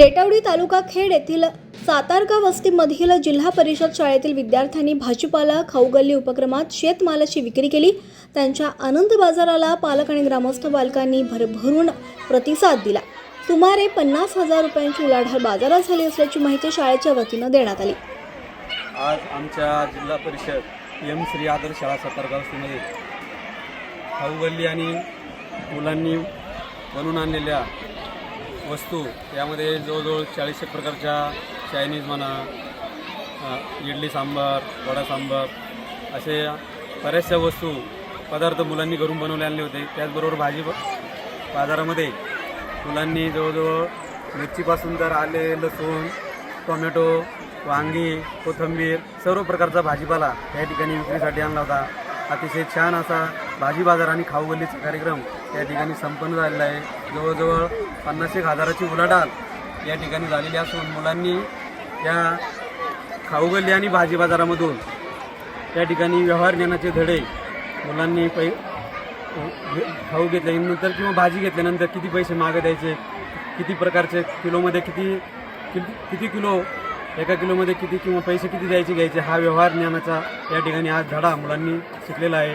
रेटावडी तालुका खेड येथील सातारका वस्तीमधील जिल्हा परिषद शाळेतील विद्यार्थ्यांनी भाजीपाला खाऊगल्ली उपक्रमात शेतमालाची विक्री केली. त्यांच्या आनंद बाजाराला पालक आणि ग्रामस्थ बालकांनी भरभरून प्रतिसाद दिला. सुमारे पन्नास हजार रुपयांची उलाढाल बाजारात झाली असल्याची माहिती शाळेच्या वतीनं देण्यात आली. आज आमच्या जिल्हा परिषद एम श्री आदर्श शाळा सतरगावमध्ये खाऊगल्ली आणि मुलांनी बनवून आणलेल्या वस्तू यामध्ये जवळजवळ चाळीसशे प्रकारच्या चायनीज म्हणा इडली सांबार वडा सांबार असे बऱ्याचशा वस्तू पदार्थ मुलांनी घरून बनवले आणले होते. त्याचबरोबर भाजी बाजारामध्ये मुलांनी जवळजवळ मिरचीपासून तर आले लसूण टोमॅटो वांगी कोथिंबीर सर्व प्रकारचा भाजीपाला या ठिकाणी विक्रीसाठी आणला होता. अतिशय छान असा भाजी बाजार आणि खाऊगल्लीचा कार्यक्रम या ठिकाणी संपन्न झालेला आहे. जवळजवळ पन्नास एक हजाराची उलाढाल या ठिकाणी झालेली असून मुलांनी या खाऊगल्ली आणि भाजी बाजारामधून त्या ठिकाणी व्यवहार ज्ञानाचे धडे मुलांनी पै खाऊ घेतल्यानंतर किंवा भाजी घेतल्यानंतर किती पैसे मागं द्यायचे? किती प्रकारचे किलोमध्ये किती किती किती किलो एका किलोमध्ये किती किंवा पैसे किती द्यायचे घ्यायचे? हा व्यवहार ज्ञानाचा या ठिकाणी आज धडा मुलांनी शिकलेला आहे.